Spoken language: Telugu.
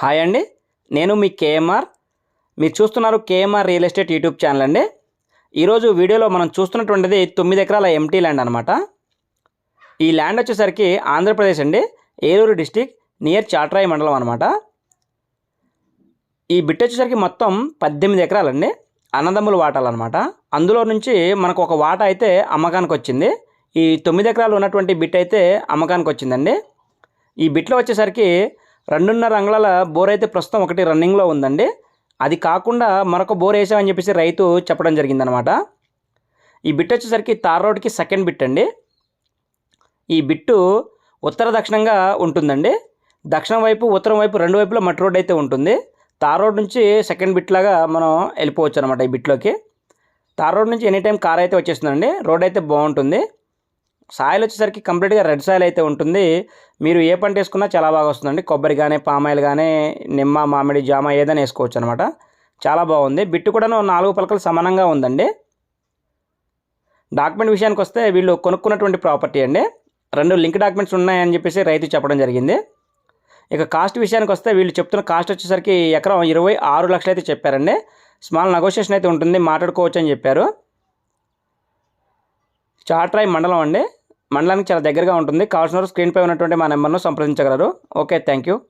హాయ్ అండి. నేను మీ కేఎంఆర్. మీరు చూస్తున్నారు KMR real estate YouTube channel అండి. ఈరోజు వీడియోలో మనం చూస్తున్నటువంటిది తొమ్మిది ఎకరాల ఎంటీ ల్యాండ్ అనమాట ఈ ల్యాండ్ వచ్చేసరికి ఆంధ్రప్రదేశ్ అండి. ఏలూరు డిస్టిక్ నియర్ చాట్రాయి మండలం అనమాట ఈ బిట్ వచ్చేసరికి మొత్తం పద్దెనిమిది ఎకరాలండి. అన్నదమ్ముల వాటాలన్నమాట అందులో నుంచి మనకు ఒక వాట అయితే అమ్మకానికి వచ్చింది. ఈ తొమ్మిది ఎకరాలు ఉన్నటువంటి బిట్ అయితే అమ్మకానికి వచ్చిందండి. ఈ బిట్లో వచ్చేసరికి రెండున్నర అంగళాల బోర్ అయితే ప్రస్తుతం ఒకటి రన్నింగ్లో ఉందండి. అది కాకుండా మరొక బోర్ వేసామని చెప్పేసి రైతు చెప్పడం జరిగిందనమాట. ఈ బిట్ వచ్చేసరికి తార్ రోడ్కి సెకండ్ బిట్ అండి. ఈ బిట్టు ఉత్తర దక్షిణంగా ఉంటుందండి. దక్షిణం వైపు ఉత్తరం వైపు రెండు వైపులో మట్టి రోడ్ అయితే ఉంటుంది. తార్ రోడ్ నుంచి సెకండ్ బిట్ లాగా మనం వెళ్ళిపోవచ్చు అనమాట ఈ బిట్లోకి. తార్ రోడ్ నుంచి ఎనీ టైం కార్ అయితే వచ్చేస్తుందండి. రోడ్ అయితే బాగుంటుంది. సాయిల్ వచ్చేసరికి కంప్లీట్గా రెడ్ సాయిల్ అయితే ఉంటుంది. మీరు ఏ పంట వేసుకున్నా చాలా బాగా వస్తుందండి. కొబ్బరి కానీ పామాయిల్ కానీ నిమ్మ మామిడి జామ ఏదైనా వేసుకోవచ్చు అనమాట చాలా బాగుంది. బిట్టు కూడా నాలుగు పలకలు సమానంగా ఉందండి. డాక్యుమెంట్ విషయానికి వస్తే వీళ్ళు కొనుక్కున్నటువంటి ప్రాపర్టీ అండి. రెండు లింక్ డాక్యుమెంట్స్ ఉన్నాయని చెప్పేసి రైతు చెప్పడం జరిగింది. ఇక కాస్ట్ విషయానికి వస్తే వీళ్ళు చెప్తున్న కాస్ట్ వచ్చేసరికి ఎకరం ఇరవై ఆరు లక్షలు అయితే చెప్పారండి. స్మాల్ నెగోషియేషన్ అయితే ఉంటుంది. మాట్లాడుకోవచ్చు అని చెప్పారు. చాట్రాయ్ మండలం అండి. మండలానికి చాలా దగ్గరగా ఉంటుంది. కావాల్సిన స్క్రీన్పై ఉన్నటువంటి మా నెంబర్ను సంప్రదించగలరు. Okay thank you.